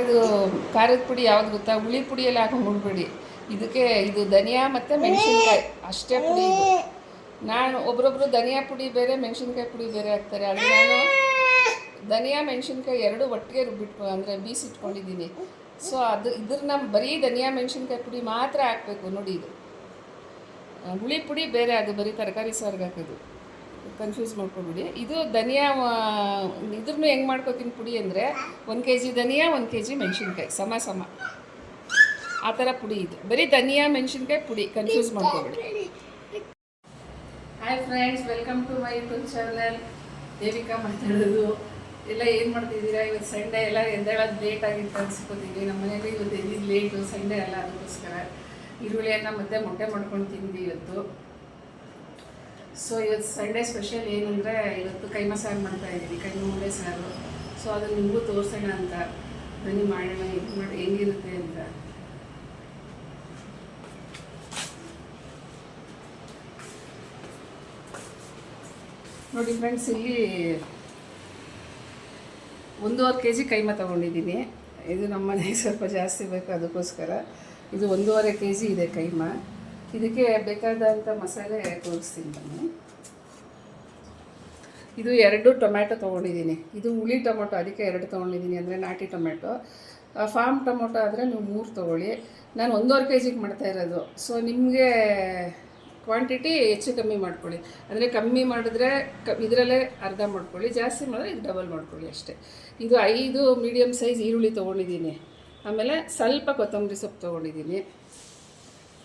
ಇದು ಖಾರದ ಪುಡಿ ಯಾವ್ದು ಗೊತ್ತಾ? ಹುಳಿ ಪುಡಿಯಲ್ಲಿ ಹಾಕೊಂಡ್ಬಿಡ್ಬೇಡಿ ಇದಕ್ಕೆ ಇದು ಧನಿಯಾ ಮತ್ತು ಮೆಣಸಿನ್ಕಾಯಿ. ಅಷ್ಟೇ ಪುಡಿ ನಾನು ಒಬ್ರೊಬ್ರು ಧನಿಯಾ ಪುಡಿ ಬೇರೆ, ಮೆಣಸಿನ್ಕಾಯಿ ಪುಡಿ ಬೇರೆ ಹಾಕ್ತಾರೆ. ಅದು ನಾನು ಧನಿಯಾ, ಮೆಣಸಿನ್ಕಾಯಿ ಎರಡು ಒಟ್ಟಿಗೆ ರುಬ್ಬಿಟ್ಕೊ, ಅಂದರೆ ಬೀಸಿಟ್ಕೊಂಡಿದ್ದೀನಿ. ಸೊ ಅದು ಇದ್ರನ್ನ ಬರೀ ಧನಿಯಾ, ಮೆಣಸಿನ್ಕಾಯಿ ಪುಡಿ ಮಾತ್ರ ಹಾಕಬೇಕು ನೋಡಿ ಇದು. ಹುಳಿ ಪುಡಿ ಬೇರೆ, ಅದು ಬರೀ ತರಕಾರಿ ಸಾರ್ಗೆ ಹಾಕೋದು. ಕನ್ಫ್ಯೂಸ್ ಮಾಡ್ಕೊಬಿಡಿ. ಇದು ಧನಿಯಾ ಇದ್ರೂ ಹೆಂಗೆ ಮಾಡ್ಕೋತೀನಿ ಪುಡಿ ಅಂದರೆ ಒಂದು ಕೆ ಜಿ ಧನಿಯಾ, ಒಂದು ಕೆ ಜಿ ಮೆಣಸಿನ್ಕಾಯಿ, ಸಮ ಸಮ. ಆ ಥರ ಪುಡಿ ಇದು. ಬರೀ ಧನಿಯಾ, ಮೆಣಸಿನ್ಕಾಯಿ ಪುಡಿ confuse ಮಾಡ್ಕೊಬೇಡಿ. Hi friends welcome to my YouTube channel Devika ಮಾತಾಡೋದು. ಎಲ್ಲ ಏನು ಮಾಡ್ತಿದ್ದೀರಾ? ಇವತ್ತು ಸಂಡೇ ಎಲ್ಲ ಎದ್ದೇಳೋದು ಲೇಟ್ ಆಗಿತ್ತು ಅನ್ಸ್ಕೊತೀನಿ. ನಮ್ಮ ಮನೇಲಿ ಇವತ್ತು ಎದ್ದಿದ್ದು ಲೇಟು ಸಂಡೇ ಅಲ್ಲ, ಅದಕ್ಕೋಸ್ಕರ. ಈರುಳ್ಳಿಯನ್ನು ಮತ್ತೆ ಮೊಟ್ಟೆ ಮಾಡ್ಕೊಂಡು ತಿಂದ್ವಿ ಇವತ್ತು. ಸೊ ಇವತ್ತು ಸಂಡೇ ಸ್ಪೆಷಲ್ ಏನಂದರೆ ಇವತ್ತು ಕೈಮಾ ಸಾರು ಮಾಡ್ತಾ ಇದ್ದೀವಿ, ಕೈಮಾ ಉಂಡೆ ಸಾರು ಸೊ ಅದನ್ನು ನಿಮಗೂ ತೋರಿಸೋಣ ಅಂತ. ಬನ್ನಿ ಮಾಡೋಣ ಇದು ಮಾಡಿ, ಹೆಂಗಿರುತ್ತೆ ಅಂತ. ನೋಡಿ ಫ್ರೆಂಡ್ಸ್ ಇಲ್ಲಿ ಒಂದೂವರೆ ಕೆ ಜಿ ಕೈಮ ತೊಗೊಂಡಿದ್ದೀನಿ. ಇದು ನಮ್ಮ ಮನೆಗೆ ಸ್ವಲ್ಪ ಜಾಸ್ತಿ ಬೇಕು ಅದಕ್ಕೋಸ್ಕರ. ಇದು ಒಂದೂವರೆ ಕೆ ಜಿ ಇದೆ ಕೈಮಾ. ಇದಕ್ಕೆ ಬೇಕಾದಂಥ ಮಸಾಲೆ ತೋರಿಸ್ತೀನಿ ಬನ್ನಿ. ಇದು ಎರಡು ಟೊಮ್ಯಾಟೊ ತೊಗೊಂಡಿದ್ದೀನಿ. ಇದು ಹುಳಿ ಟೊಮೊಟೊ ಅದಕ್ಕೆ ಎರಡು ತೊಗೊಂಡಿದ್ದೀನಿ ಅಂದರೆ ನಾಟಿ ಟೊಮೆಟೊ ಫಾರ್ಮ್ ಟೊಮೊಟೊ ಆದರೆ ನೀವು ಮೂರು ತೊಗೊಳ್ಳಿ. ನಾನು ಒಂದೂವರೆ ಕೆ ಜಿಗೆ ಮಾಡ್ತಾ ಇರೋದು. ಸೊ ನಿಮಗೆ ಕ್ವಾಂಟಿಟಿ ಹೆಚ್ಚು ಕಮ್ಮಿ ಮಾಡ್ಕೊಳ್ಳಿ. ಅಂದರೆ ಕಮ್ಮಿ ಮಾಡಿದ್ರೆ ಕ, ಇದರಲ್ಲೇ ಅರ್ಧ ಮಾಡ್ಕೊಳ್ಳಿ. ಜಾಸ್ತಿ ಮಾಡಿದ್ರೆ ಇದು ಡಬಲ್ ಮಾಡ್ಕೊಳ್ಳಿ ಅಷ್ಟೇ. ಇದು ಐದು ಮೀಡಿಯಮ್ ಸೈಜ್ ಈರುಳ್ಳಿ ತೊಗೊಂಡಿದ್ದೀನಿ. ಆಮೇಲೆ ಸ್ವಲ್ಪ ಕೊತ್ತಂಬರಿ ಸೊಪ್ಪು ತೊಗೊಂಡಿದ್ದೀನಿ.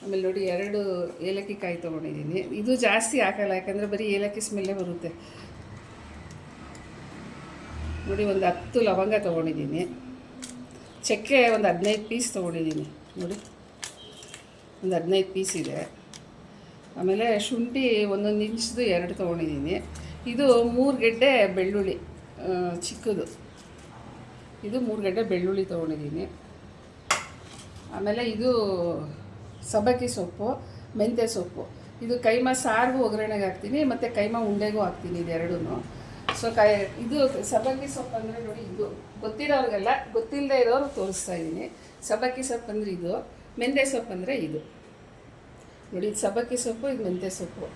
ಆಮೇಲೆ ನೋಡಿ ಎರಡು ಏಲಕ್ಕಿ ಕಾಯಿ ತೊಗೊಂಡಿದ್ದೀನಿ. ಇದು ಜಾಸ್ತಿ ಹಾಕಲ್ಲ, ಯಾಕಂದರೆ ಬರೀ ಏಲಕ್ಕಿ ಸ್ಮೆಲ್ಲೇ ಬರುತ್ತೆ. ನೋಡಿ, ಒಂದು ಹತ್ತು ಲವಂಗ ತೊಗೊಂಡಿದ್ದೀನಿ. ಚಕ್ಕೆ ಒಂದು ಹದಿನೈದು ಪೀಸ್ ತೊಗೊಂಡಿದ್ದೀನಿ. ನೋಡಿ, ಒಂದು ಹದಿನೈದು ಪೀಸ್ ಇದೆ. ಆಮೇಲೆ ಶುಂಠಿ ಒಂದೊಂದು ಇಂಚ್ದು ಎರಡು ತೊಗೊಂಡಿದ್ದೀನಿ. ಇದು ಮೂರು ಗಡ್ಡೆ ಬೆಳ್ಳುಳ್ಳಿ ಚಿಕ್ಕದು. ಇದು ಮೂರು ಗಡ್ಡೆ ಬೆಳ್ಳುಳ್ಳಿ ತೊಗೊಂಡಿದ್ದೀನಿ. ಆಮೇಲೆ ಇದು ಸಬ್ಬಕ್ಕಿ ಸೊಪ್ಪು, ಮೆಂತ್ಯ ಸೊಪ್ಪು. ಇದು ಕೈಮ ಸಾರಿಗೂ ಒಗ್ಗರಣೆಗೆ ಹಾಕ್ತೀನಿ, ಮತ್ತು ಕೈಮ ಉಂಡೆಗೂ ಹಾಕ್ತೀನಿ ಇದೆರಡೂ ಸೊ ಕೈ, ಇದು ಸಬ್ಬಕ್ಕಿ ಸೊಪ್ಪು ಅಂದರೆ ನೋಡಿ ಇದು. ಗೊತ್ತಿರೋರಿಗೆಲ್ಲ ಗೊತ್ತಿಲ್ಲದೆ ಇರೋರು ತೋರಿಸ್ತಾ ಇದ್ದೀನಿ. ಸಬ್ಬಕ್ಕಿ ಸೊಪ್ಪು ಅಂದರೆ ಇದು, ಮೆಂತ್ಯ ಸೊಪ್ಪು ಅಂದರೆ ಇದು. ನೋಡಿ, ಇದು ಸಬ್ಬಕ್ಕಿ ಸೊಪ್ಪು, ಇದು ಮೆಂತ್ಯ ಸೊಪ್ಪು.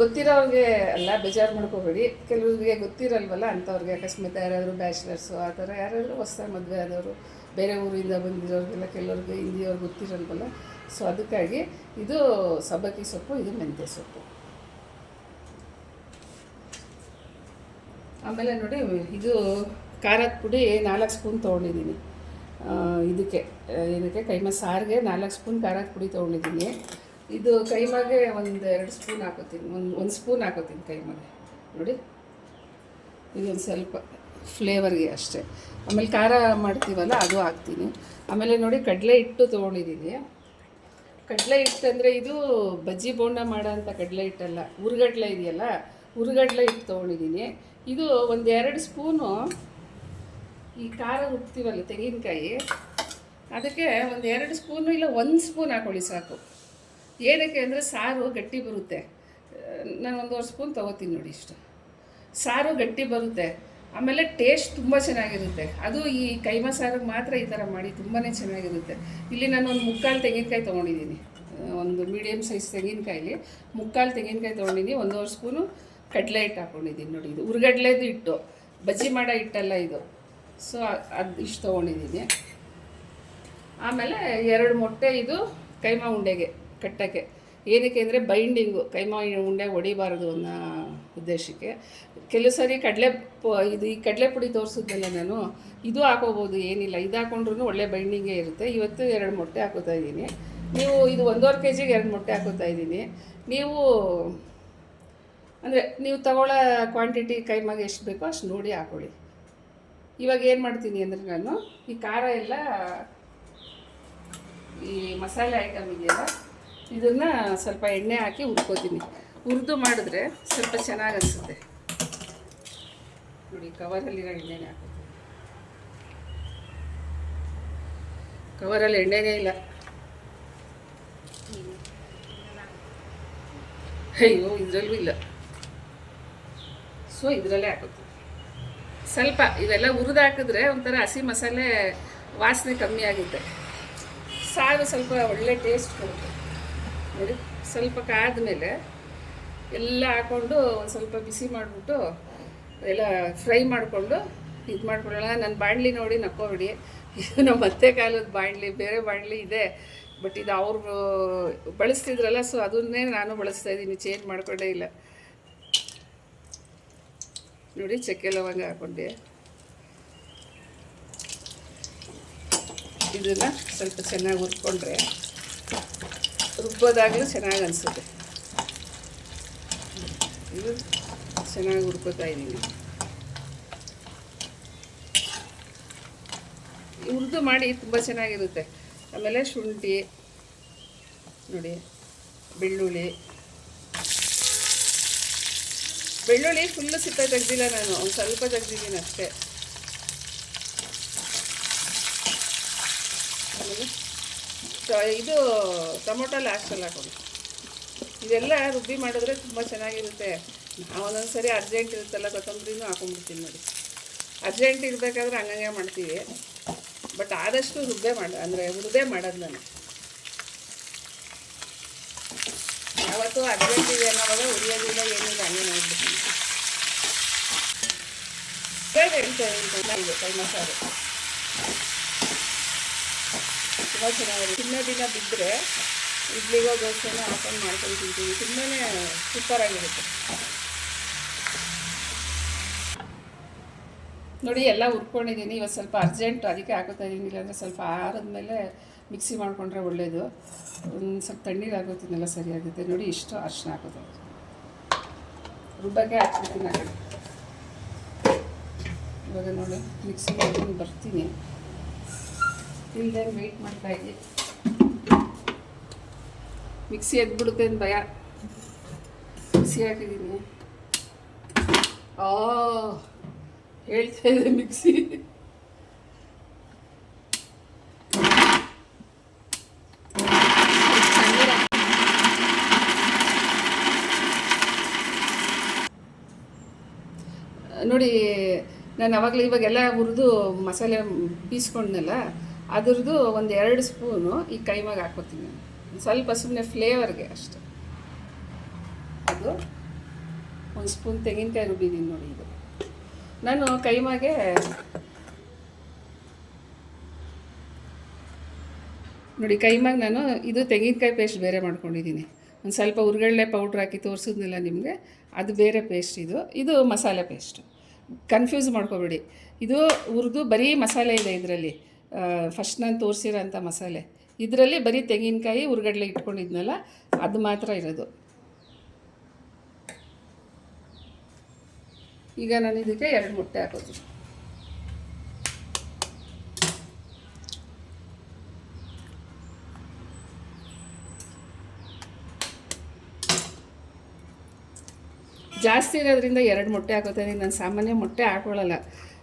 ಗೊತ್ತಿರೋರಿಗೆ ಅಲ್ಲ, ಬೇಜಾರು ಮಾಡ್ಕೋಬೇಡಿ. ಕೆಲವ್ರಿಗೆ ಗೊತ್ತಿರಲ್ವಲ್ಲ ಅಂಥವ್ರಿಗೆ, ಅಕಸ್ಮಾತ್ ಯಾರಾದರೂ ಬ್ಯಾಚುಲರ್ಸು, ಆ ಥರ ಯಾರಾದರೂ ಹೊಸ ಮದುವೆ ಆದವರು. ಬೇರೆ ಊರಿಂದ ಬಂದಿರೋರಿಗೆಲ್ಲ, ಕೆಲವ್ರಿಗೆ ಹಿಂದಿಯವ್ರಿಗೆ ಗೊತ್ತಿರಲ್ವಲ್ಲ ಸೊ ಅದಕ್ಕಾಗಿ ಇದು ಸಬ್ಬಕ್ಕಿ ಸೊಪ್ಪು, ಇದು ಮೆಂತ್ಯ ಸೊಪ್ಪು. ಆಮೇಲೆ ನೋಡಿ, ಇದು ಖಾರದ ಪುಡಿ ನಾಲ್ಕು ಸ್ಪೂನ್ ತೊಗೊಂಡಿದ್ದೀನಿ. ಇದಕ್ಕೆ, ಏನಕ್ಕೆ, ಕೈಮಾ ಸಾರಿಗೆ ನಾಲ್ಕು ಸ್ಪೂನ್ ಖಾರದ ಪುಡಿ ತೊಗೊಂಡಿದ್ದೀನಿ. ಇದು ಕೈಮಾಗೆ ಒಂದು ಎರಡು ಸ್ಪೂನ್ ಹಾಕೋತೀನಿ, ಒಂದು ಒಂದು ಸ್ಪೂನ್ ಹಾಕೋತೀನಿ ಕೈಮಾಗೆ. ನೋಡಿ, ಇದೊಂದು ಸ್ವಲ್ಪ ಫ್ಲೇವರ್ಗೆ ಅಷ್ಟೇ. ಆಮೇಲೆ ಖಾರ ಮಾಡ್ತೀವಲ್ಲ, ಅದು ಹಾಕ್ತೀನಿ. ಆಮೇಲೆ ನೋಡಿ, ಕಡಲೆ ಹಿಟ್ಟು ತೊಗೊಂಡಿದ್ದೀನಿ ಕಡಲೆ ಹಿಟ್ಟು ಅಂದರೆ ಇದು ಬಜ್ಜಿ ಬೋಂಡ ಮಾಡೋಂಥ ಕಡಲೆ ಹಿಟ್ಟಲ್ಲ, ಉರ್ಗಡ್ಲೆ ಇದೆಯಲ್ಲ, ಉರ್ಗಡ್ಲೆ ಹಿಟ್ಟು ತೊಗೊಂಡಿದ್ದೀನಿ ಇದು ಒಂದು ಎರಡು ಸ್ಪೂನು ಈ ಖಾರ ರುಬ್ತೀವಲ್ಲ ತೆಂಗಿನಕಾಯಿ, ಅದಕ್ಕೆ ಒಂದು ಎರಡು ಸ್ಪೂನು ಇಲ್ಲ, ಒಂದು ಸ್ಪೂನ್ ಹಾಕೊಳ್ಳಿ ಸಾಕು. ಏನಕ್ಕೆ ಅಂದರೆ ಸಾರು ಗಟ್ಟಿ ಬರುತ್ತೆ. ನಾನು ಒಂದೂವರೆ ಸ್ಪೂನ್ ತೊಗೋತೀನಿ ನೋಡಿ ಇಷ್ಟು. ಸಾರು ಗಟ್ಟಿ ಬರುತ್ತೆ. ಆಮೇಲೆ ಟೇಸ್ಟ್ ತುಂಬ ಚೆನ್ನಾಗಿರುತ್ತೆ. ಅದು ಈ ಕೈಮಾ ಸಾರಿಗೆ ಮಾತ್ರ ಈ ಥರ ಮಾಡಿ ತುಂಬಾ ಚೆನ್ನಾಗಿರುತ್ತೆ. ಇಲ್ಲಿ ನಾನು ಒಂದು ಮುಕ್ಕಾಲು ತೆಂಗಿನಕಾಯಿ ತೊಗೊಂಡಿದ್ದೀನಿ. ಒಂದು ಮೀಡಿಯಮ್ ಸೈಜ್ ತೆಂಗಿನಕಾಯಲ್ಲಿ ಮುಕ್ಕಾಲು ತೆಂಗಿನಕಾಯಿ ತೊಗೊಂಡಿದ್ದೀನಿ. ಒಂದೂವರೆ ಸ್ಪೂನು ಕಡಲೆ ಹಿಟ್ಟು ಹಾಕ್ಕೊಂಡಿದ್ದೀನಿ ನೋಡಿ. ಇದು ಉರ್ಗಡ್ಲೆದು ಹಿಟ್ಟು. ಬಜ್ಜಿ ಮಾಡೋ ಹಿಟ್ಟಲ್ಲ ಇದು. ಸೊ ಅದು ಇಷ್ಟು ತೊಗೊಂಡಿದ್ದೀನಿ. ಆಮೇಲೆ ಎರಡು ಮೊಟ್ಟೆ ಇದು ಕೈಮಾ ಉಂಡೆಗೆ, ಕಟ್ಟಕ್ಕೆ. ಏನಕ್ಕೆ ಅಂದರೆ ಬೈಂಡಿಂಗು ಕೈಮಾ ಉಂಡೆ ಹೊಡಿಬಾರ್ದು ಅನ್ನೋ ಉದ್ದೇಶಕ್ಕೆ. ಕೆಲವು ಸರಿ ಕಡಲೆ ಇದು ಈ ಕಡಲೆ ಪುಡಿ ತೋರಿಸಿದ್ಮೇಲೆ ನಾನು, ಇದು ಹಾಕೋಬೋದು, ಏನಿಲ್ಲ. ಇದು ಹಾಕೊಂಡ್ರೂ ಒಳ್ಳೆ ಬೈಂಡಿಂಗೇ ಇರುತ್ತೆ. ಇವತ್ತು ಎರಡು ಮೊಟ್ಟೆ ಹಾಕೋತಾ ಇದ್ದೀನಿ. ನೀವು ಇದು ಒಂದೂವರೆ ಕೆ ಜಿಗೆ ಎರಡು ಮೊಟ್ಟೆ ಹಾಕೋತಾ ಇದ್ದೀನಿ. ನೀವು, ಅಂದರೆ ನೀವು ತಗೊಳ್ಳೋ ಕ್ವಾಂಟಿಟಿ ಕೈಮಾಗೆ ಎಷ್ಟು ಬೇಕೋ ಅಷ್ಟು ನೋಡಿ ಹಾಕೊಳ್ಳಿ. ಇವಾಗ ಏನು ಮಾಡ್ತೀನಿ ಅಂದರೆ ನಾನು, ಈ ಖಾರ ಎಲ್ಲ, ಈ ಮಸಾಲೆ ಐಟಮ್ ಇದೆಯಲ್ಲ, ಇದನ್ನು ಸ್ವಲ್ಪ ಎಣ್ಣೆ ಹಾಕಿ ಹುರ್ಕೋತೀನಿ. ಹುರಿದು ಮಾಡಿದ್ರೆ ಸ್ವಲ್ಪ ಚೆನ್ನಾಗಿ ಅನಿಸುತ್ತೆ ನೋಡಿ ಕವರಲ್ಲಿರೋ ಎಣ್ಣೆನೇ ಹಾಕುತ್ತೆ ಕವರಲ್ಲಿ ಎಣ್ಣೆನೇ ಇಲ್ಲ. ಅಯ್ಯೋ, ಇದರಲ್ಲೂ ಇಲ್ಲ. ಸೊ ಇದರಲ್ಲೇ ಹಾಕುತ್ತೆ ಸ್ವಲ್ಪ ಇವೆಲ್ಲ ಹುರಿದು ಹಾಕಿದ್ರೆ ಒಂಥರ ಹಸಿ ಮಸಾಲೆ ವಾಸನೆ ಕಮ್ಮಿ ಆಗುತ್ತೆ. ಸಾರು ಸ್ವಲ್ಪ ಒಳ್ಳೆ ಟೇಸ್ಟ್ ಕೊಡುತ್ತೆ. ನೋಡಿ, ಸ್ವಲ್ಪ ಕಾದ ಮೇಲೆ ಎಲ್ಲ ಹಾಕ್ಕೊಂಡು ಒಂದು ಸ್ವಲ್ಪ ಬಿಸಿ ಮಾಡಿಬಿಟ್ಟು ಎಲ್ಲ ಫ್ರೈ ಮಾಡಿಕೊಂಡು ಇದು ಮಾಡ್ಕೊಳ್ಳೋಣ. ನನ್ನ ಬಾಣಲಿ ನೋಡಿ ನಕ್ಕೋಬಿಡಿ. ಇದು ನಮ್ಮ ಅತ್ತೆ ಕಾಲದ ಬಾಣಲಿ, ಬೇರೆ ಬಾಣಲಿ ಇದೆ. ಬಟ್ ಇದು ಅವರು ಬಳಸ್ತಿದ್ರಲ್ಲ ಸೊ ಅದನ್ನೇ ನಾನು ಬಳಸ್ತಾ ಇದ್ದೀನಿ. ಚೇಂಜ್ ಮಾಡಿಕೊಂಡೇ ಇಲ್ಲ. ನೋಡಿ, ಚಕ್ಕೆ ಲವಂಗ ಹಾಕ್ಕೊಂಡೆ ಇದನ್ನು ಸ್ವಲ್ಪ ಚೆನ್ನಾಗಿ ಹುರ್ಕೊಂಡ್ರೆ ರುಬ್ಬೋದಾಗಲೂ ಚೆನ್ನಾಗಿ ಅನಿಸುತ್ತೆ. ಇದು ಚೆನ್ನಾಗಿ ಹುರ್ಕೋತಾ ಇದ್ದೀನಿ. ಹುರಿದು ಮಾಡಿ ತುಂಬ ಚೆನ್ನಾಗಿರುತ್ತೆ. ಆಮೇಲೆ ಶುಂಠಿ, ನೋಡಿ, ಬೆಳ್ಳುಳ್ಳಿ. ಬೆಳ್ಳುಳ್ಳಿ ಫುಲ್ಲು ಸಿಪ್ಪ ತೆಗ್ದಿಲ್ಲ ನಾನು, ಒಂದು ಸ್ವಲ್ಪ ತೆಗ್ದಿದ್ದೀನಿ ಅಷ್ಟೇ. ಇದು ಟೊಮೊಟೊ ಲಾಸ್ಟಲ್ಲಿ ಹಾಕೊಂಡು ಇದೆಲ್ಲ ರುಬ್ಬಿ ಮಾಡಿದ್ರೆ ತುಂಬ ಚೆನ್ನಾಗಿರುತ್ತೆ. ಒಂದೊಂದು ಸರಿ ಅರ್ಜೆಂಟ್ ಇರುತ್ತಲ್ಲ ಕೊತ್ತಂಬರಿನೂ ಹಾಕೊಂಡ್ಬಿಡ್ತೀನಿ ನೋಡಿ. ಅರ್ಜೆಂಟ್ ಇರಬೇಕಾದ್ರೆ ಹಂಗಂಗೆ ಮಾಡ್ತೀವಿ. ಬಟ್ ಆದಷ್ಟು ರುಬ್ಬೆ ಮಾಡ, ಅಂದರೆ ಹುರಿದೇ ಮಾಡೋದು ನಾನು. ಯಾವತ್ತೂ ಅರ್ಜೆಂಟ್ ಇದೆ ಅನ್ನೋವಾಗ ಉರಿಯೋದಿಲ್ಲ ಏನಿಲ್ಲ ಹಂಗೆ ನೋಡ್ಬಿಡ್ತೀನಿ ಕೈ ಮಸಾಲೆ ತುಂಬ ಚೆನ್ನಾಗಿದೆ. ತಿನ್ನೋ ದಿನ ಬಿದ್ದರೆ ಇಡ್ಲಿಗೋ ದೋಸೆನೋ ಹಾಕೊಂಡು ಮಾಡ್ಕೊಂಡು ತಿಂತೀವಿ. ತುಂಬಾ ಸೂಪರಾಗಿರುತ್ತೆ. ನೋಡಿ, ಎಲ್ಲ ಹುರ್ಕೊಂಡಿದ್ದೀನಿ. ಇವತ್ತು ಸ್ವಲ್ಪ ಅರ್ಜೆಂಟು ಅದಕ್ಕೆ ಹಾಕೋತಾ ಇದ್ದೀನಿ ಇಲ್ಲಾಂದರೆ ಸ್ವಲ್ಪ ಆರಿದ್ಮೇಲೆ ಮಿಕ್ಸಿ ಮಾಡಿಕೊಂಡ್ರೆ ಒಳ್ಳೆಯದು ಒಂದು ಸ್ವಲ್ಪ ತಣ್ಣೀರು ಆಗೋತಿದ್ನೆಲ್ಲ ಸರಿಯಾಗುತ್ತೆ ನೋಡಿ, ಇಷ್ಟು ಅರ್ಶಿನ ಇದ್ದೀನಿ. ರುಬ್ಬಕ್ಕೆ ಹಾಕ್ಬಿಡ್ತೀನಿ ಕಡೆ ಇವಾಗ ನೋಡಿ ಮಿಕ್ಸಿ ಮಾಡ್ಕೊಂಡು ಬರ್ತೀನಿ. ಇಲ್ಲದೆ ವೆಯ್ಟ್ ಮಾಡ್ತಾ ಇದ್ದೀನಿ. ಮಿಕ್ಸಿ ಎದ್ಬಿಡುತ್ತೆ ಅಂತ ಭಯ. ಮಿಕ್ಸಿ ಹಾಕಿದ್ದೀನಿ. ಆ ಹೇಳ್ತಾ ಮಿಕ್ಸಿ. ನೋಡಿ, ನಾನು ಅವಾಗಲೇ ಇವಾಗೆಲ್ಲ ಹುರಿದು ಮಸಾಲೆ ಬೀಸ್ಕೊಂಡ್ನಲ್ಲ ಅದ್ರದ್ದು ಒಂದು ಎರಡು ಸ್ಪೂನು ಈ ಕೈಮಾಗ ಹಾಕೋತೀನಿ ನಾನು. ಸ್ವಲ್ಪ ಸುಮ್ಮನೆ ಫ್ಲೇವರ್ಗೆ ಅಷ್ಟೆ. ಅದು ಒಂದು ಸ್ಪೂನ್ ತೆಂಗಿನಕಾಯಿ ರುಬ್ಬಿದ್ದೀನಿ ನೋಡಿ ಇದು ನಾನು ಕೈಮಾಗೆ ನೋಡಿ, ಕೈಮಾಗ ನಾನು ಇದು ತೆಂಗಿನಕಾಯಿ ಪೇಸ್ಟ್ ಬೇರೆ ಮಾಡ್ಕೊಂಡಿದ್ದೀನಿ. ಒಂದು ಸ್ವಲ್ಪ ಉರ್ಗಡ್ಲೆ ಪೌಡ್ರ್ ಹಾಕಿ ತೋರಿಸಿದ್ನಲ್ಲ ನಿಮಗೆ, ಅದು ಬೇರೆ ಪೇಸ್ಟ್ ಇದು. ಇದು ಮಸಾಲೆ ಪೇಸ್ಟ್ ಕನ್ಫ್ಯೂಸ್ ಮಾಡ್ಕೋಬೇಡಿ. ಇದು ಹುರಿದು ಬರೀ ಮಸಾಲೆ ಇದೆ ಇದರಲ್ಲಿ. ಫಸ್ಟ್ ನಾನು ತೋರಿಸಿರೋಂಥ ಮಸಾಲೆ. ಇದರಲ್ಲಿ ಬರೀ ತೆಂಗಿನಕಾಯಿ ಉರ್ಗಡ್ಲೆ ಇಟ್ಕೊಂಡಿದ್ನಲ್ಲ, ಅದು ಮಾತ್ರ ಇರೋದು. ಈಗ ನಾನು ಇದಕ್ಕೆ ಎರಡು ಮೊಟ್ಟೆ ಹಾಕೋದು ಜಾಸ್ತಿ ಇರೋದ್ರಿಂದ ಎರಡು ಮೊಟ್ಟೆ ಹಾಕೋತಾ ನಾನು ಸಾಮಾನ್ಯ ಮೊಟ್ಟೆ ಹಾಕೊಳ್ಳಲ್ಲ.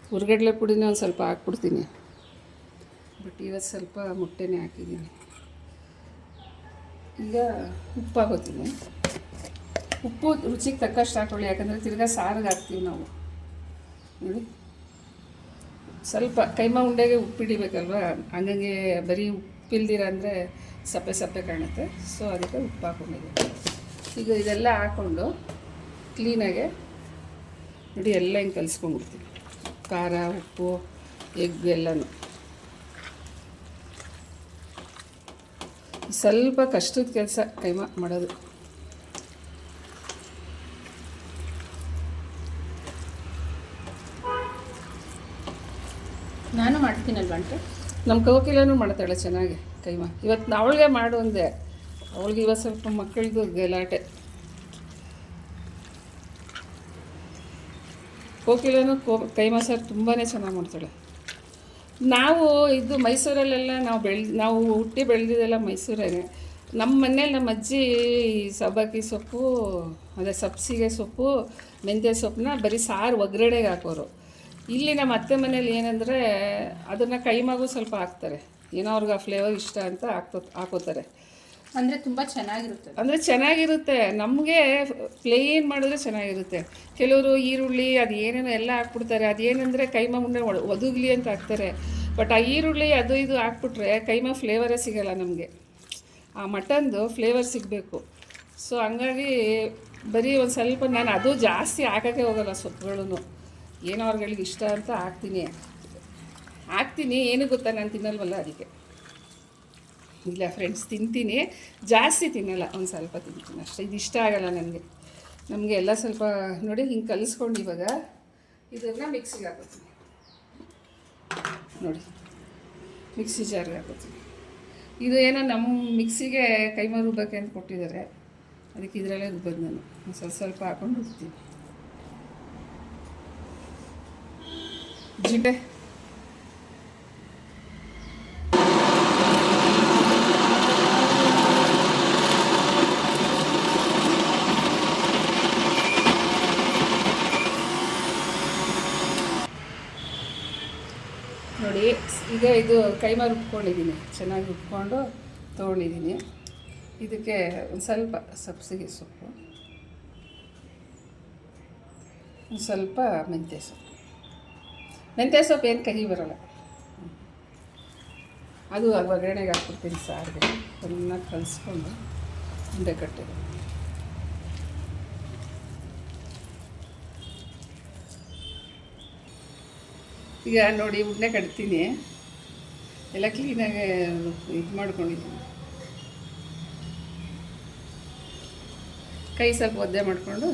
ಹುರ್ಗಡ್ಲೆ ಪುಡಿನ ಒಂದು ಸ್ವಲ್ಪ ಹಾಕ್ಬಿಡ್ತೀನಿ. ಬಟ್ ಇವತ್ತು ಸ್ವಲ್ಪ ಮೊಟ್ಟೆನೇ ಹಾಕಿದ್ದೀನಿ. ಈಗ ಉಪ್ಪು ಹಾಕೋತೀನಿ ಉಪ್ಪು ರುಚಿಗೆ ತಕ್ಕಷ್ಟು ಹಾಕೊಳ್ಳಿ, ಯಾಕಂದರೆ ತಿರ್ಗಾ ಸಾರಿಗೆ ಹಾಕ್ತೀವಿ ನಾವು. ನೋಡಿ. ಸ್ವಲ್ಪ ಕೈಮಾ ಉಂಡೆಗೆ ಉಪ್ಪು ಉಪ್ಪಿಡಿಬೇಕಲ್ವ ಹಂಗಂಗೆ ಬರೀ ಉಪ್ಪಿಲ್ದಿರ ಅಂದರೆ ಸಪ್ಪೆ ಸಪ್ಪೆ ಕಾಣುತ್ತೆ. ಸೊ ಅದಕ್ಕೆ ಉಪ್ಪು ಹಾಕೊಂಡಿದ್ದೀನಿ ಈಗ ಇದೆಲ್ಲ ಹಾಕ್ಕೊಂಡು ಕ್ಲೀನಾಗೆ ನೋಡಿ, ಎಲ್ಲ ಹಿಂಗೆ ಕಲಿಸ್ಕೊಂಡ್ಬಿಡ್ತೀವಿ. ಖಾರ, ಉಪ್ಪು, ಎಗ್ ಎಲ್ಲನೂ. ಸ್ವಲ್ಪ ಕಷ್ಟದ ಕೆಲಸ ಕೈಮಾ ಮಾಡೋದು ನಾನು ಮಾಡ್ತೀನಲ್ವ ಅಂಟು ನಮ್ಮ ಕೋಕಿಲನೂ ಮಾಡ್ತಾಳೆ ಚೆನ್ನಾಗಿ, ಕೈಮಾ. ಇವತ್ತು ಅವಳಿಗೆ ಮಾಡು ಅಂದೆ ಅವಳಿಗೆ ಇವತ್ತು ಸ್ವಲ್ಪ ಮಕ್ಕಳಿಗೂ ಗಲಾಟೆ. ಕೋಕಿಲನು ಕೋ, ಕೈಮಾ ಸರ್ ತುಂಬಾ ಚೆನ್ನಾಗಿ ಮಾಡ್ತಾಳೆ. ನಾವು ಇದು ಮೈಸೂರಲ್ಲೆಲ್ಲ ನಾವು ಬೆಳೆ, ನಾವು ಹುಟ್ಟಿ ಬೆಳೆದಿದ್ದೆಲ್ಲ ಮೈಸೂರಾಗೆ ನಮ್ಮ ಮನೇಲಿ ನಮ್ಮ ಅಜ್ಜಿ ಈ ಸಬ್ಬಕ್ಕಿ ಸೊಪ್ಪು, ಅದೇ ಸಬ್ಸಿಗೆ ಸೊಪ್ಪು, ಮೆಂತ್ಯ ಸೊಪ್ಪನ್ನ ಬರೀ ಸಾರು ಒಗ್ಗರಣೆಗೆ ಹಾಕೋರು. ಇಲ್ಲಿ ನಮ್ಮ ಅತ್ತೆ ಮನೇಲಿ ಏನಂದರೆ ಅದನ್ನು ಕೈಮಾಗೂ ಸ್ವಲ್ಪ ಹಾಕ್ತಾರೆ. ಏನೋ ಅವ್ರಿಗೆ ಆ ಫ್ಲೇವರ್ ಇಷ್ಟ ಅಂತ ಹಾಕ್ತೋ ಹಾಕೋತಾರೆ ಅಂದರೆ ತುಂಬ ಚೆನ್ನಾಗಿರುತ್ತೆ. ಅಂದರೆ ಚೆನ್ನಾಗಿರುತ್ತೆ. ನಮಗೆ ಪ್ಲೇನ್ ಮಾಡಿದ್ರೆ ಚೆನ್ನಾಗಿರುತ್ತೆ. ಕೆಲವರು ಈರುಳ್ಳಿ ಅದು ಏನೇನೋ ಎಲ್ಲ ಹಾಕ್ಬಿಡ್ತಾರೆ. ಅದೇನೆಂದರೆ ಕೈಮ ಮುಂದೆ ಒದಗ್ಲಿ ಅಂತ ಹಾಕ್ತಾರೆ. ಬಟ್ ಆ ಈರುಳ್ಳಿ ಅದು ಇದು ಹಾಕ್ಬಿಟ್ರೆ ಕೈಮಾ ಫ್ಲೇವರೇ ಸಿಗಲ್ಲ ನಮಗೆ. ಆ ಮಟನ್ದು ಫ್ಲೇವರ್ ಸಿಗಬೇಕು. ಸೊ ಹಂಗಾಗಿ ಬರೀ ಒಂದು ಸ್ವಲ್ಪ ನಾನು ಅದು ಜಾಸ್ತಿ ಹಾಕೋಕ್ಕೆ ಹೋಗೋಲ್ಲ ಸೊಪ್ಪುಗಳನ್ನು ಏನೋ ಅವ್ರುಗಳಿಗೆ ಇಷ್ಟ ಅಂತ ಹಾಕ್ತೀನಿ. ಹಾಕ್ತೀನಿ, ಏನು ಗೊತ್ತಾ ನಾನು ತಿನ್ನಲ್ವಲ್ಲ ಅದಕ್ಕೆ. ಇಲ್ಲ ಫ್ರೆಂಡ್ಸ್ ತಿಂತೀನಿ. ಜಾಸ್ತಿ ತಿನ್ನಲ್ಲ, ಒಂದು ಸ್ವಲ್ಪ ತಿಂತೀನಿ ಅಷ್ಟೇ. ಇದು ಇಷ್ಟ ಆಗಲ್ಲ ನನಗೆ. ನಮಗೆ ಎಲ್ಲ ಸ್ವಲ್ಪ, ನೋಡಿ ಹಿಂಗೆ ಕಲಿಸ್ಕೊಂಡು ಇವಾಗ ಇದನ್ನು ಮಿಕ್ಸಿಗೆ ಹಾಕೋತೀನಿ. ನೋಡಿ ಮಿಕ್ಸಿ ಜಾರ್ಗೆ ಹಾಕೋತೀನಿ. ಇದು ಏನೋ ನಮ್ಮ ಮಿಕ್ಸಿಗೆ ಕೈಮಾರು ರುಬ್ಬಕ್ಕೆ ಅಂತ ಕೊಟ್ಟಿದ್ದಾರೆ. ಅದಕ್ಕೆ ಇದರಲ್ಲೇ ರುಬ್ಬೋದು ನಾನು. ಸ್ವಲ್ಪ ಸ್ವಲ್ಪ ಹಾಕೊಂಡು ರುಬ್ತೀನಿ. ಜಿಂಟೆ ನೋಡಿ, ಈಗ ಇದು ಕೈಮಾ ರುಬ್ಕೊಂಡಿದ್ದೀನಿ ಚೆನ್ನಾಗಿ ರುಬ್ಕೊಂಡು ತೊಗೊಂಡಿದ್ದೀನಿ ಇದಕ್ಕೆ ಒಂದು ಸ್ವಲ್ಪ ಸಬ್ಸಿಗೆ ಸೊಪ್ಪು, ಒಂದು ಸ್ವಲ್ಪ ಮೆಂತ್ಯ ಸೊಪ್ಪು. ಮೆಂತ್ಯ ಸೊಪ್ಪು ಏನು ಕಹಿ ಬರೋಲ್ಲ. ಅದು ಒಗ್ಗರಣೆಗೆ ಹಾಕ್ಬಿಡ್ತೀನಿ ಸಾರಿಗೆ. ಚೆನ್ನಾಗಿ ಕಲಿಸ್ಕೊಂಡು ಉಂಡೆ ಕಟ್ಟಿದೆ. ಈಗ ನೋಡಿ ಉಂಡೆ ಕಟ್ತೀನಿ. ಎಲ್ಲ ಕ್ಲೀನಾಗಿ ಇದು ಮಾಡ್ಕೊಂಡಿದ್ದೀನಿ. ಕೈ ಸ್ವಲ್ಪ ಒದ್ದೆ ಮಾಡಿಕೊಂಡು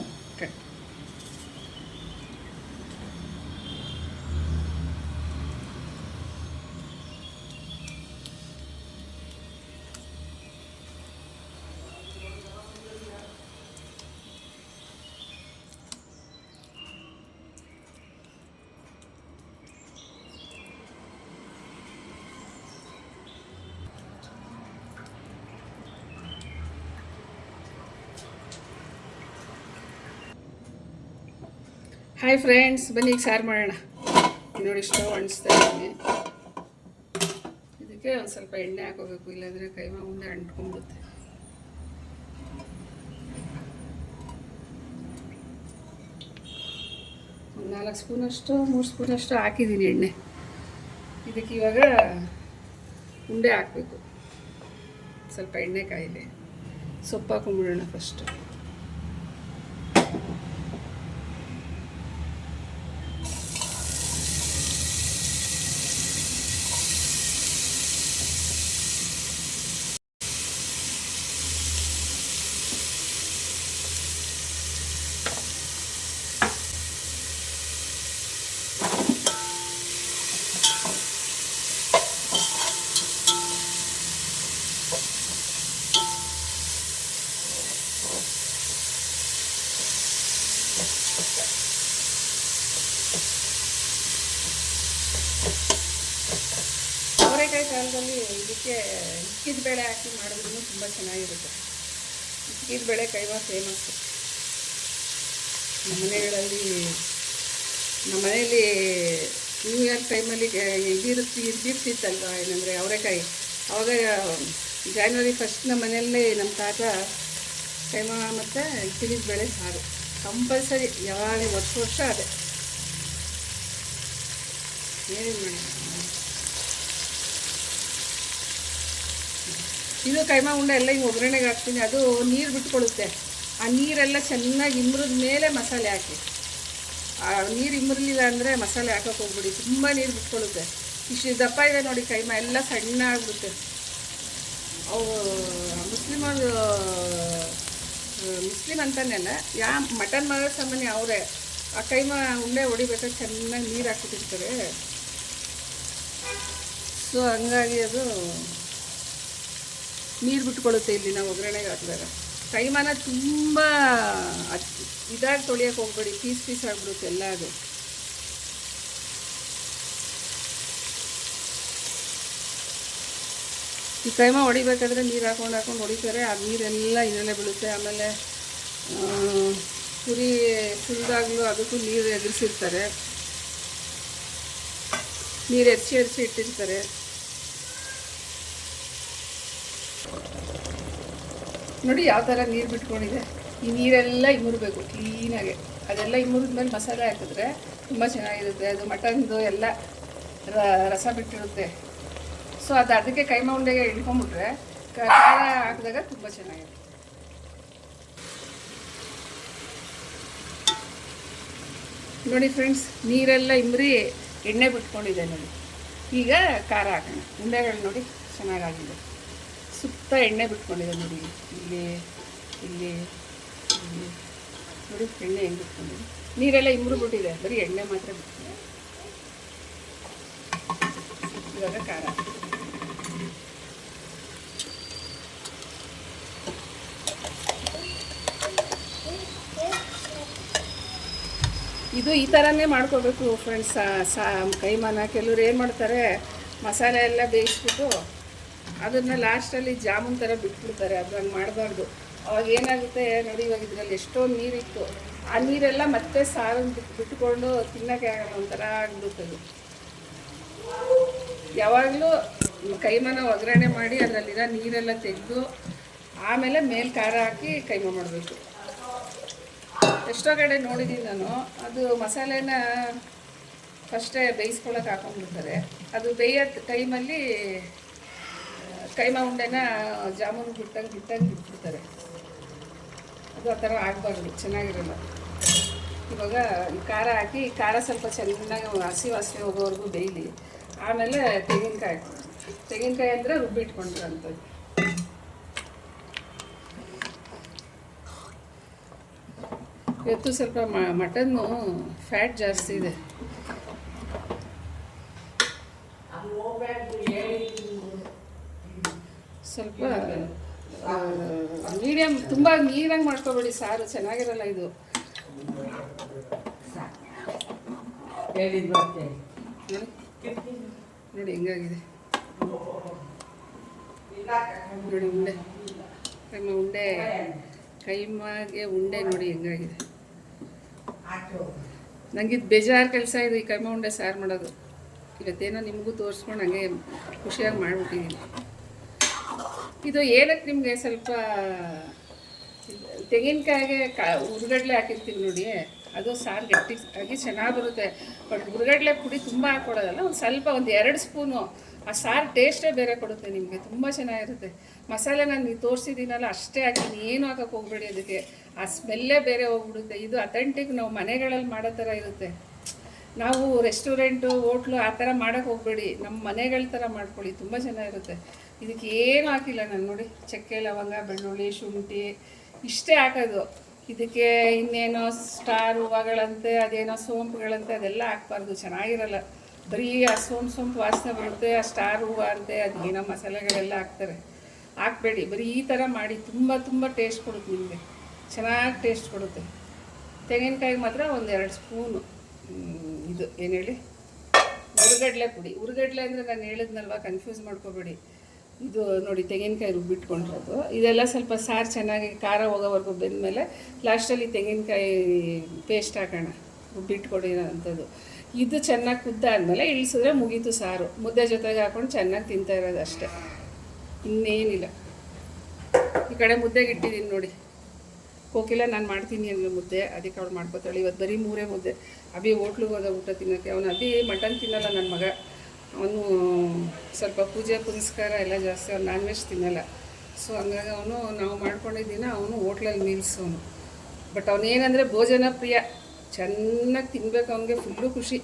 ಹಾಯ್ ಫ್ರೆಂಡ್ಸ್ ಬನ್ನಿ ಈಗ ಸಾರು ಮಾಡೋಣ. ನೋಡಿ ಸ್ಟವ್ ಅಂಟಿಸ್ತಾ ಇದ್ದೀನಿ ಇದಕ್ಕೆ ಒಂದು ಸ್ವಲ್ಪ ಎಣ್ಣೆ ಹಾಕೋಬೇಕು, ಇಲ್ಲಾಂದರೆ ಕೈಮ ಉಂಡೆ ಅಂಟ್ಕೊಂಡ್ಬಿಡುತ್ತೆ. ಒಂದು ನಾಲ್ಕು ಸ್ಪೂನಷ್ಟು ಮೂರು ಸ್ಪೂನಷ್ಟು ಹಾಕಿದ್ದೀನಿ ಎಣ್ಣೆ. ಇದಕ್ಕೆ ಇವಾಗ ಉಂಡೆ ಹಾಕಬೇಕು. ಸ್ವಲ್ಪ ಎಣ್ಣೆ ಕಾಯಿಲೆ. ಸೊಪ್ಪು ಹಾಕೊಂಡ್ಬಿಡೋಣ ಫಸ್ಟು ಅವರೆಕಾಯಿ ಕಾಲದಲ್ಲಿ ಇದಕ್ಕೆ ಇಕ್ಕಿದ ಬೇಳೆ ಹಾಕಿ ಮಾಡಿದ್ರೂ ತುಂಬ ಚೆನ್ನಾಗಿರುತ್ತೆ. ಇಕ್ಕಿದ ಬೇಳೆ ಕೈವಾ ಫೇಮಸ್ಸು ನಮ್ಮ ಮನೆಗಳಲ್ಲಿ, ನಮ್ಮ ಮನೆಯಲ್ಲಿ ನ್ಯೂ ಇಯರ್ ಟೈಮಲ್ಲಿ ಇದಿರುತ್ತೆ ಇದ್ದಿರ್ತಿತ್ತಲ್ವ ಏನಂದರೆ ಅವರೆಕಾಯಿ. ಅವಾಗ ಜಾನ್ವರಿ ಫಸ್ಟ್ ನಮ್ಮ ಮನೆಯಲ್ಲಿ ನಮ್ಮ ತಾತ ಕೈಮಾ ಮತ್ತು ಇಕ್ಕಿದ ಬೇಳೆ ಸಾರು. ಕಂಪಲ್ಸರಿ ಯಾವಾಗ ವರ್ಷ ವರ್ಷ ಅದೇ. ಏನೇನು ಮಾಡಿ ಇದು ಕೈಮಾ ಉಂಡೆ ಎಲ್ಲ ಹಿಂಗೆ ಒಗ್ಗರಣೆಗೆ ಹಾಕ್ತೀನಿ. ಅದು ನೀರು ಬಿಟ್ಕೊಳ್ಳುತ್ತೆ ಆ ನೀರೆಲ್ಲ ಚೆನ್ನಾಗಿ ಇಮ್ರದ ಮೇಲೆ ಮಸಾಲೆ ಹಾಕಿ. ಆ ನೀರು ಇಮ್ರಲಿಲ್ಲ ಅಂದರೆ ಮಸಾಲೆ ಹಾಕೋಕೆ ಹೋಗ್ಬಿಡಿ. ತುಂಬ ನೀರು ಬಿಟ್ಕೊಳ್ಳುತ್ತೆ ಇಷ್ಟು ದಪ್ಪ ಇದೆ ನೋಡಿ ಕೈಮಾ, ಎಲ್ಲ ಸಣ್ಣ ಆಗ್ಬಿಡುತ್ತೆ ಅವು ಮುಸ್ಲಿಮರು ಮುಸ್ಲಿಮ್ ಅಂತಾನೆಲ್ಲ ಯಾ ಮಟನ್ ಮಾಡೋ ಸಾಮಾನ್ಯ ಅವರೇ, ಆ ಕೈಮ ಉಂಡೆ ಹೊಡಿಬೇಕಾದ್ರೆ ಚೆನ್ನಾಗಿ ನೀರು ಹಾಕ್ಬಿಟ್ಟಿರ್ತಾರೆ ಸೊ ಹಂಗಾಗಿ ಅದು ನೀರು ಬಿಟ್ಕೊಳುತ್ತೆ ಇಲ್ಲಿ ನಾವು ಒಗ್ಗರಣೆಗೆ ಹಾಕಿದಾಗ ಕೈಮಾನ ತುಂಬ ಇದಾಗಿ ತೊಳಿಯೋಕೆ ಹೋಗ್ಬೇಡಿ, ಪೀಸ್ ಪೀಸ್ ಆಗಿಬಿಡುತ್ತೆ ಎಲ್ಲ ಅದು ಈ ಕೈಮ ಹೊಡಿಬೇಕಾದ್ರೆ ನೀರು ಹಾಕೊಂಡು ಹಾಕೊಂಡು ಹೊಡಿತಾರೆ. ಆ ನೀರೆಲ್ಲ ಇದರಲ್ಲೇ ಬೀಳುತ್ತೆ. ಆಮೇಲೆ ಕುರಿ ಸುಲಿದಾಗಲೂ ಅದಕ್ಕೂ ನೀರು ಎದುರಿಸಿರ್ತಾರೆ. ನೀರು ಎರ್ಸಿ ಎರ್ಸಿ ಇಟ್ಟಿರ್ತಾರೆ. ನೋಡಿ ಯಾವ ಥರ ನೀರು ಬಿಟ್ಕೊಂಡಿದೆ. ಈ ನೀರೆಲ್ಲ ಇಮುರ್ಬೇಕು, ಕ್ಲೀನಾಗೆ. ಅದೆಲ್ಲ ಇಮುರಿದ್ಮೇಲೆ ಮಸಾಲೆ ಹಾಕಿದ್ರೆ ತುಂಬ ಚೆನ್ನಾಗಿರುತ್ತೆ. ಅದು ಮಟನ್ದು ಎಲ್ಲ ರಸ ಬಿಟ್ಟಿರುತ್ತೆ. ಸೊ ಅದು ಅದಕ್ಕೆ ಕೈಮಾ ಉಂಡೆಗೆ ಇಳ್ಕೊಂಬಿಟ್ರೆ ಕ- ಖಾರ ಹಾಕಿದಾಗ ತುಂಬ ಚೆನ್ನಾಗಿದೆ ನೋಡಿ ಫ್ರೆಂಡ್ಸ್ ನೀರೆಲ್ಲ ಇಮ್ರಿ ಎಣ್ಣೆ ಬಿಟ್ಕೊಂಡಿದೆ ನೋಡಿ. ಈಗ ಖಾರ ಹಾಕೋಣ. ಉಂಡೆಗಳು ನೋಡಿ ಚೆನ್ನಾಗಾಗಿದೆ. ಸುತ್ತ ಎಣ್ಣೆ ಬಿಟ್ಕೊಂಡಿದೆ ನೋಡಿ. ಇಲ್ಲಿ ಇಲ್ಲಿ ಇಲ್ಲಿ. ನೋಡಿ ಎಣ್ಣೆ ಹೆಂಗೆ ಬಿಟ್ಕೊಂಡಿದೆ. ನೀರೆಲ್ಲ ಇಮ್ರು ಬಿಟ್ಟಿದೆ. ಬರೀ ಎಣ್ಣೆ ಮಾತ್ರ ಬಿಟ್ಟಿದೆ ಇವಾಗ ಖಾರ. ಇದು ಈ ಥರನೇ ಮಾಡ್ಕೋಬೇಕು ಫ್ರೆಂಡ್ಸ್ ಸಾ ಕೈಮಾನ ಕೆಲವ್ರು ಏನು ಮಾಡ್ತಾರೆ, ಮಸಾಲೆ ಎಲ್ಲ ಬೇಯಿಸ್ಬಿಟ್ಟು ಅದನ್ನು ಲಾಸ್ಟಲ್ಲಿ ಜಾಮೂನ್ ಥರ ಬಿಟ್ಬಿಡ್ತಾರೆ. ಅದು ಹಂಗೆ ಮಾಡಬಾರ್ದು. ಅವಾಗ ಏನಾಗುತ್ತೆ ನೋಡಿ, ಇವಾಗ ಇದರಲ್ಲಿ ಎಷ್ಟೊಂದು ನೀರಿತ್ತು. ಆ ನೀರೆಲ್ಲ ಮತ್ತೆ ಸಾರನ್ನು ಬಿಟ್ಕೊಂಡು ತಿನ್ನೋಕ್ಕೆ ಆಗಲ್ಲ, ಒಂಥರ ಆಗ್ಬಿಡುತ್ತೆ ಅದು. ಯಾವಾಗಲೂ ಕೈಮನ ಒಗ್ಗರಣೆ ಮಾಡಿ ಅದರಲ್ಲಿರೋ ನೀರೆಲ್ಲ ತೆಗೆದು ಆಮೇಲೆ ಮೇಲೆ ಖಾರ ಹಾಕಿ ಕೈಮ ಮಾಡಬೇಕು. ಎಷ್ಟೋ ಕಡೆ ನೋಡಿದ್ದೀನಿ ನಾನು, ಅದು ಮಸಾಲೆನ ಫಸ್ಟೇ ಬೇಯಿಸ್ಕೊಳಕ್ಕೆ ಹಾಕೊಂಡ್ಬಿಡ್ತಾರೆ. ಅದು ಬೇಯೋ ಟೈಮಲ್ಲಿ ಕೈಮ ಉಂಡೆನ ಜಾಮೂನು ಬಿಟ್ಟಂಗೆ ಬಿಟ್ಟಂಗೆ ಬಿಟ್ಬಿಡ್ತಾರೆ ಅದು ಆ ಥರ ಆಗಬಾರ್ದು, ಚೆನ್ನಾಗಿರಲ್ಲ. ಇವಾಗ ಖಾರ ಹಾಕಿ, ಖಾರ ಸ್ವಲ್ಪ ಚೆನ್ನಾಗಿ ಹಸಿ ವಾಸಿ ಹೋಗೋವರೆಗೂ ಬೇಯಲಿ. ಆಮೇಲೆ ತೆಂಗಿನಕಾಯಿ. ತೆಂಗಿನಕಾಯಿ ಅಂದರೆ ರುಬ್ಬಿಟ್ಕೊಂಡಿರೋಂಥದ್ದು ಇವತ್ತು ಸ್ವಲ್ಪ ಮಟನ್ನು ಫ್ಯಾಟ್ ಜಾಸ್ತಿ ಇದೆ. ಸ್ವಲ್ಪ ಮೀಡಿಯಮ್ ತುಂಬ ನೀರಂಗೆ ಮಾಡ್ಕೋಬೇಡಿ ಸಾರು ಚೆನ್ನಾಗಿರಲ್ಲ ಇದು. ಹೇಳಿದ್ ಬರ್ತೇನೆ ನೋಡಿ, ಹೆಂಗಾಗಿದೆ. ನೋಡಿ, ಉಂಡೆ. ಕೈಮ ಉಂಡೆ ಕೈಮಾಗೆ ಉಂಡೆ ನೋಡಿ, ಹೆಂಗಾಗಿದೆ. ನನಗೆ ಇದು ಬೇಜಾರು ಕೆಲಸ ಇದು ಈ ಕೈಮ ಉಂಡೆ ಸಾರು ಮಾಡೋದು. ಇವತ್ತೇನೋ ನಿಮಗೂ ತೋರಿಸ್ಕೊಂಡು ಹಂಗೆ ಖುಷಿಯಾಗಿ ಮಾಡಿಬಿಟ್ಟಿದ್ದೀನಿ ಇದು ಏನಕ್ಕೆ ನಿಮಗೆ ಸ್ವಲ್ಪ ತೆಂಗಿನಕಾಯಿಗೆ ಕಾ ಹುರ್ಗಡ್ಲೆ ಹಾಕಿರ್ತೀನಿ ನೋಡಿ. ಅದು ಸಾರು ಗಟ್ಟಿ ಆಗಿ ಚೆನ್ನಾಗಿ ಬರುತ್ತೆ ಬಟ್ ಹುರ್ಗಡ್ಲೆ ಪುಡಿ ತುಂಬ ಹಾಕ್ಕೊಡೋದಲ್ಲ ಒಂದು ಸ್ವಲ್ಪ ಒಂದು ಎರಡು ಸ್ಪೂನು. ಆ ಸಾರು ಟೇಸ್ಟೇ ಬೇರೆ ಕೊಡುತ್ತೆ ನಿಮಗೆ, ತುಂಬ ಚೆನ್ನಾಗಿರುತ್ತೆ. ಮಸಾಲೆ ನಾನು ನೀವು ತೋರಿಸಿದ್ದೀನಲ್ಲ, ಅಷ್ಟೇ ಹಾಕಿ ಏನು ಹಾಕಕ್ಕೆ ಹೋಗ್ಬೇಡಿ ಅದಕ್ಕೆ. ಆ ಸ್ಮೆಲ್ಲೇ ಬೇರೆ ಹೋಗ್ಬಿಡುತ್ತೆ. ಇದು ಅಥೆಂಟಿಕ್ ನಾವು ಮನೆಗಳಲ್ಲಿ ಮಾಡೋ ಥರ ಇರುತ್ತೆ. ನಾವು ರೆಸ್ಟೋರೆಂಟು ಹೋಟ್ಲು ಆ ಥರ ಮಾಡೋಕ್ಕೆ ಹೋಗಬೇಡಿ. ನಮ್ಮ ಮನೆಗಳ ಥರ ಮಾಡ್ಕೊಳ್ಳಿ, ತುಂಬ ಚೆನ್ನಾಗಿರುತ್ತೆ. ಇದಕ್ಕೆ ಏನು ಹಾಕಿಲ್ಲ ನಾನು ನೋಡಿ. ಚಕ್ಕೆ, ಲವಂಗ, ಬೆಳ್ಳುಳ್ಳಿ, ಶುಂಠಿ, ಇಷ್ಟೇ ಹಾಕೋದು. ಇದಕ್ಕೆ ಇನ್ನೇನೋ ಸ್ಟಾರ್ ಹೂವುಗಳಂತೆ, ಅದೇನೋ ಸೋಂಪುಗಳಂತೆ, ಅದೆಲ್ಲ ಹಾಕ್ಬಾರ್ದು. ಚೆನ್ನಾಗಿರಲ್ಲ. ಬರೀ ಆ ಸೋಂಪು ಸೋಂಪು ವಾಸನೆ ಬರುತ್ತೆ, ಆ ಸ್ಟಾರ್ ಹೂವು ಅಂತೆ, ಅದೇನೋ ಮಸಾಲೆಗಳೆಲ್ಲ ಹಾಕ್ತಾರೆ. ಹಾಕ್ಬೇಡಿ. ಬರೀ ಈ ಥರ ಮಾಡಿ, ತುಂಬ ತುಂಬ ಟೇಸ್ಟ್ ಕೊಡುತ್ತೆ ನಿಮಗೆ. ಚೆನ್ನಾಗಿ ಟೇಸ್ಟ್ ಕೊಡುತ್ತೆ. ತೆಂಗಿನಕಾಯಿ ಮಾತ್ರ ಒಂದೆರಡು ಸ್ಪೂನು. ಇದು, ಏನು ಹೇಳಿ? ಉರುಗಡ್ಲೆ ಪುಡಿ. ಉರುಗಡ್ಲೆ ಅಂದರೆ ನಾನು ಹೇಳಿದ್ನಲ್ವ, ಕನ್ಫ್ಯೂಸ್ ಮಾಡ್ಕೋಬೇಡಿ. ಇದು ನೋಡಿ ತೆಂಗಿನಕಾಯಿ ರುಬ್ಬಿಟ್ಕೊಂಡಿರೋದು. ಇದೆಲ್ಲ ಸ್ವಲ್ಪ ಸಾರು ಚೆನ್ನಾಗಿ ಖಾರ ಹೋಗೋವರೆಗೂ ಬೆಂದಮೇಲೆ ಲಾಸ್ಟಲ್ಲಿ ತೆಂಗಿನಕಾಯಿ ಪೇಸ್ಟ್ ಹಾಕೋಣ. ರುಬ್ಬಿಟ್ಕೊಂಡಿರೋ ಅಂಥದ್ದು ಇದು ಚೆನ್ನಾಗಿ ಕುದ್ದಾದ್ಮೇಲೆ ಇಳಿಸಿದ್ರೆ ಮುಗೀತು ಸಾರು. ಮುದ್ದೆ ಜೊತೆಗೆ ಹಾಕೊಂಡು ಚೆನ್ನಾಗಿ ತಿಂತಾ ಇರೋದು ಅಷ್ಟೇ. ಇನ್ನೇನಿಲ್ಲ. ಈ ಕಡೆ ಮುದ್ದೆಗೆ ಇಟ್ಟಿದ್ದೀನಿ ನೋಡಿ. ಕೋಕಿಲ್ಲ ನಾನು ಮಾಡ್ತೀನಿ ಅಂದರೆ ಮುದ್ದೆ. ಅದಕ್ಕೆ ಅವ್ಳು ಮಾಡ್ಕೋತಾಳೆ. ಇವತ್ತು ಬರೀ ಮೂರೇ ಮುದ್ದೆ. ಅಭಿ ಹೋಟ್ಲಿಗೆ ಹೋದ ಊಟ ತಿನ್ನೋಕ್ಕೆ. ಅವನು ಅಭಿ ಮಟನ್ ತಿನ್ನಲ್ಲ ನನ್ನ ಮಗ. ಅವನು ಸ್ವಲ್ಪ ಪೂಜೆ ಪುನಸ್ಕಾರ ಎಲ್ಲ ಜಾಸ್ತಿ ಅವ್ನು ನಾನ್ ವೆಜ್ ತಿನ್ನಲ್ಲ. ಸೊ ಹಂಗಾಗಿ ಅವನು ನಾವು ಮಾಡ್ಕೊಂಡಿದ್ದೀನ ಅವನು ಹೋಟ್ಲಲ್ಲಿ ಮೀಲ್ಸ್ ಅವನು. ಬಟ್ ಅವನೇನಂದರೆ ಭೋಜನ ಪ್ರಿಯ. ಚೆನ್ನಾಗಿ ತಿನ್ಬೇಕು ಅವನಿಗೆ ಫುಲ್ಲು ಖುಷಿ.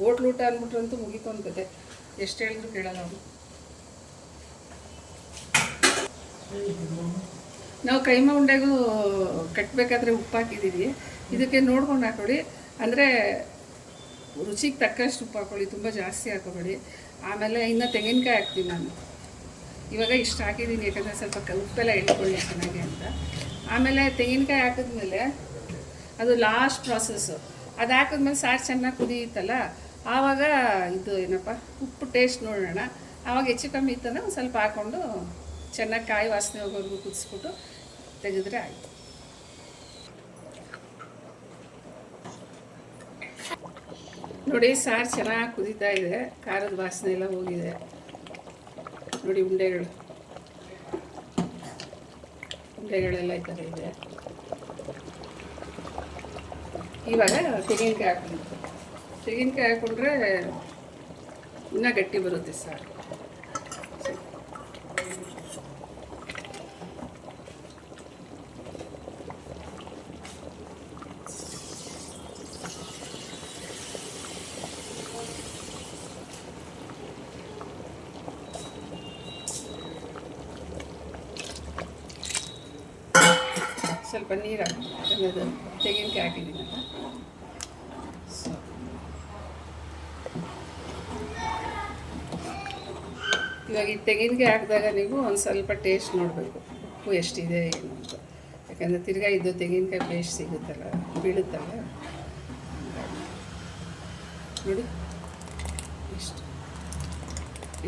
ಹೋಟ್ಲು ಊಟ ಅಂದ್ಬಿಟ್ರಂತೂ ಮುಗಿತು ಕತೆ ಎಷ್ಟು ಹೇಳಿದ್ರು ಕೇಳಲ್ಲ ಅವನು. ನಾವು ಕೈಮ ಉಂಡೆಗೂ ಕಟ್ಟಬೇಕಾದ್ರೆ ಉಪ್ಪು ಹಾಕಿದ್ದೀವಿ ಇದಕ್ಕೆ ನೋಡ್ಕೊಂಡು ಹಾಕೊಳ್ಳಿ ಅಂದರೆ ರುಚಿಗೆ ತಕ್ಕಷ್ಟು ಉಪ್ಪು ಹಾಕೊಳ್ಳಿ, ತುಂಬ ಜಾಸ್ತಿ ಹಾಕೋಬೇಡಿ. ಆಮೇಲೆ ಇನ್ನು ತೆಂಗಿನಕಾಯಿ ಹಾಕ್ತೀನಿ ನಾನು. ಇವಾಗ ಇಷ್ಟು ಹಾಕಿದ್ದೀನಿ, ಯಾಕಂದರೆ ಸ್ವಲ್ಪ ಉಪ್ಪೆಲ್ಲ ಇಟ್ಕೊಳ್ಳಿ ಚೆನ್ನಾಗಿ ಅಂತ. ಆಮೇಲೆ ತೆಂಗಿನಕಾಯಿ ಹಾಕಿದ್ಮೇಲೆ ಅದು ಲಾಸ್ಟ್ ಪ್ರಾಸೆಸ್ಸು ಅದು ಹಾಕಿದ್ಮೇಲೆ ಸಾರು ಚೆನ್ನಾಗಿ ಕುದಿಯುತ್ತಲ್ಲ, ಆವಾಗ ಇದು ಏನಪ್ಪ, ಉಪ್ಪು ಟೇಸ್ಟ್ ನೋಡೋಣ. ಆವಾಗ ಹೆಚ್ಚು ಕಮ್ಮಿ ಇತ್ತಂದ್ರೆ ಒಂದು ಸ್ವಲ್ಪ ಹಾಕ್ಕೊಂಡು ಚೆನ್ನಾಗಿ ಕಾಯಿ ವಾಸನೆ ಹೋಗೋರ್ಗು ಕುದಿಸ್ಬಿಟ್ಟು ತೆಗೆದ್ರೆ ಆಯಿತು. ನೋಡಿ, ಸಾರು ಚೆನ್ನಾಗಿ ಕುದೀತಾ ಇದೆ. ಖಾರದ ವಾಸನೆ ಎಲ್ಲ ಹೋಗಿದೆ. ನೋಡಿ, ಉಂಡೆಗಳು. ಉಂಡೆಗಳೆಲ್ಲ ಈ ಥರ ಇದೆ. ಇವಾಗ ತೆಂಗಿನಕಾಯಿ ಹಾಕೊಂಡು ತೆಂಗಿನಕಾಯಿ ಹಾಕೊಂಡ್ರೆ ಇನ್ನೂ ಗಟ್ಟಿ ಬರುತ್ತೆ ಸಾರು ಸ್ವಲ್ಪ ನೀರು ಹಾಕಿ ಯಾಕಂದ್ರೆ ಅದು ತೆಂಗಿನಕಾಯಿ ಹಾಕಿದ್ದೀನಲ್ಲ ಸೊ ಇವಾಗ ಈ ತೆಂಗಿನಕಾಯಿ ಹಾಕಿದಾಗ ನೀವು ಒಂದು ಸ್ವಲ್ಪ ಟೇಸ್ಟ್ ನೋಡಬೇಕು. ಉಪ್ಪು ಎಷ್ಟಿದೆ ಏನು ಅಂತ. ಯಾಕಂದರೆ ತಿರ್ಗಾ ಇದು ತೆಂಗಿನಕಾಯಿ ಪೇಸ್ಟ್ ಸಿಗುತ್ತಲ್ಲ, ಬೀಳುತ್ತಲ್ಲ. ನೋಡಿ. ಇಷ್ಟು.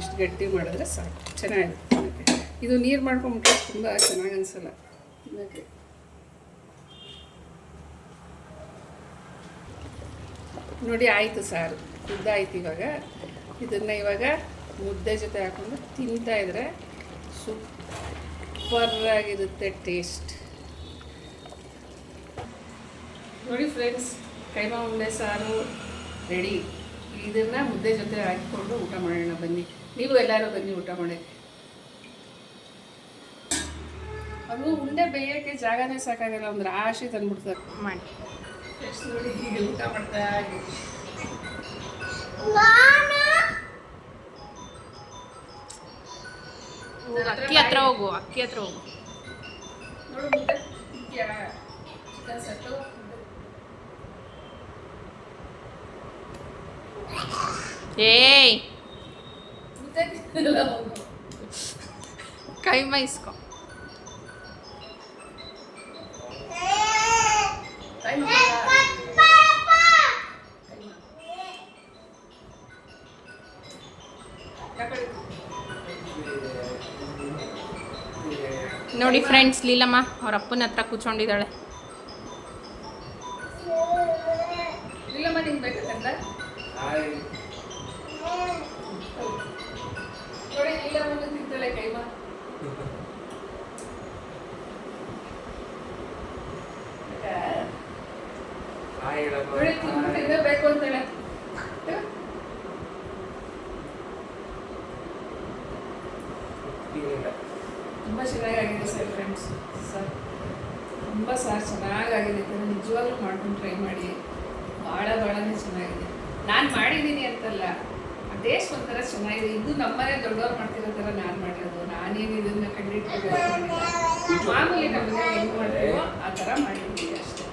ಇಷ್ಟು ಗಟ್ಟಿ ಮಾಡಿದ್ರೆ ಸಾಕು. ಚೆನ್ನಾಗಿರುತ್ತೆ ಇದು ನೀರು ಮಾಡ್ಕೊಂಬಿಟ್ರೆ ತುಂಬ ಚೆನ್ನಾಗಿ ಅನಿಸಲ್ಲ. ನೋಡಿ, ಆಯಿತು ಸಾರು. ಕುದ್ದಾಯ್ತು ಇವಾಗ. ಇದನ್ನು ಇವಾಗ ಮುದ್ದೆ ಜೊತೆ ಹಾಕೊಂಡು ತಿಂತಾ ಇದ್ರೆ ಸೂಪರಾಗಿರುತ್ತೆ ಟೇಸ್ಟ್. ನೋಡಿ ಫ್ರೆಂಡ್ಸ್ ಕೈಮಾ ಉಂಡೆ ಸಾರು ರೆಡಿ ಇದನ್ನ ಮುದ್ದೆ ಜೊತೆ ಹಾಕಿಕೊಂಡು ಊಟ ಮಾಡೋಣ ಬನ್ನಿ. ನೀವು ಎಲ್ಲರೂ ಬನ್ನಿ ಊಟ ಮಾಡಿ. ಅದು ಉಂಡೆ ಬೇಯೋಕ್ಕೆ ಜಾಗನೇ ಸಾಕಾಗಲ್ಲ ಒಂದು ರಾಶಿ ತಂದ್ಬಿಡ್ತಾರೆ. ಮಾಡಿ. ಫ್ರೆಂಡ್ಸ್ ನೋಡಿ ಹೀಗೆ ಊಟ ಮಾಡ್ತಾ ಇದ್ದೀನಿ. ಅಕ್ಕಿ ಹತ್ರ ಹೋಗು ಅಕ್ಕಿ ಹತ್ರ ಹೋಗು ನೋಡು ಮುದ್ದೆ ತಿಂತೀಯಾ ಚಿಕನ್ ಸೆಟ್ಟು ಏಯ್ ಮುದ್ದೆ ತಿನ್ನಲ್ಲ ಅವ್ನು. ನೋಡಿ ಫ್ರೆಂಡ್ಸ್ ಲೀಲಮ್ಮ ಅವ್ರ ಅಪ್ಪನ ಹತ್ರ ಕೂತ್ಕೊಂಡಿದ್ದಾಳೆ. ನಮ್ಮನೆ ಮಾಡ್ತಿರೋ ಥರ ನಾನು ಮಾಡಿರೋದು. ನಾನೇನು ಇದನ್ನ ಕಂಡಿಟ್ಟು ಮಾಮೂಲಿ ನಮಗೆ ಹೆಂಗೆ ಮಾಡ್ತೀವೋ ಆ ಥರ ಮಾಡಿರ್ತೀವಿ ಅಷ್ಟೇ.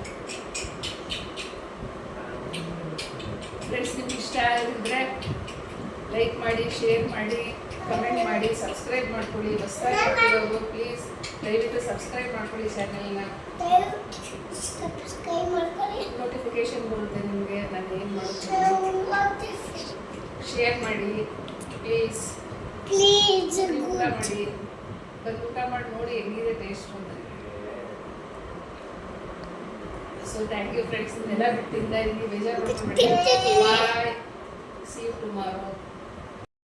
ಫ್ರೆಂಡ್ಸ್ ನಿಮ್ಗೆ ಇಷ್ಟ ಆಗಿದ್ರೆ ಲೈಕ್ ಮಾಡಿ ಶೇರ್ ಮಾಡಿ ಕಮೆಂಟ್ ಮಾಡಿ ಸಬ್ಸ್ಕ್ರೈಬ್ ಮಾಡ್ಕೊಳ್ಳಿ. ಹೊಸದಾಗಿ ಪ್ಲೀಸ್ ದಯವಿಟ್ಟು ಸಬ್ಸ್ಕ್ರೈಬ್ ಮಾಡ್ಕೊಳ್ಳಿ ಚಾನೆಲ್ನ ನೋಟಿಫಿಕೇಶನ್ ಬರುತ್ತೆ ನಿಮಗೆ. ನಾನು ಏನು ಮಾಡ್ತೀನಿ ಶೇರ್ ಮಾಡಿ ಪ್ಲೀಸ್ ಪ್ಲೀಸ್ ಊಟ ಮಾಡಿ ಬಂದು ಊಟ ಮಾಡಿ ನೋಡಿ ಹೆಂಗಿದೆ ಟೇಸ್ಟ್ ಅಂತ ಸೊ ಥ್ಯಾಂಕ್ ಯು ಫ್ರೆಂಡ್ಸ್ ಎಲ್ಲ ಬಿಟ್ಟಿಂದ ಇಲ್ಲಿ ಬೇಜಾರು ಮಾಡ್ಕೊಂಡ್ಬಿಡಿ ಬಾಯ್ ಸಿ ಯು ಟುಮಾರೋ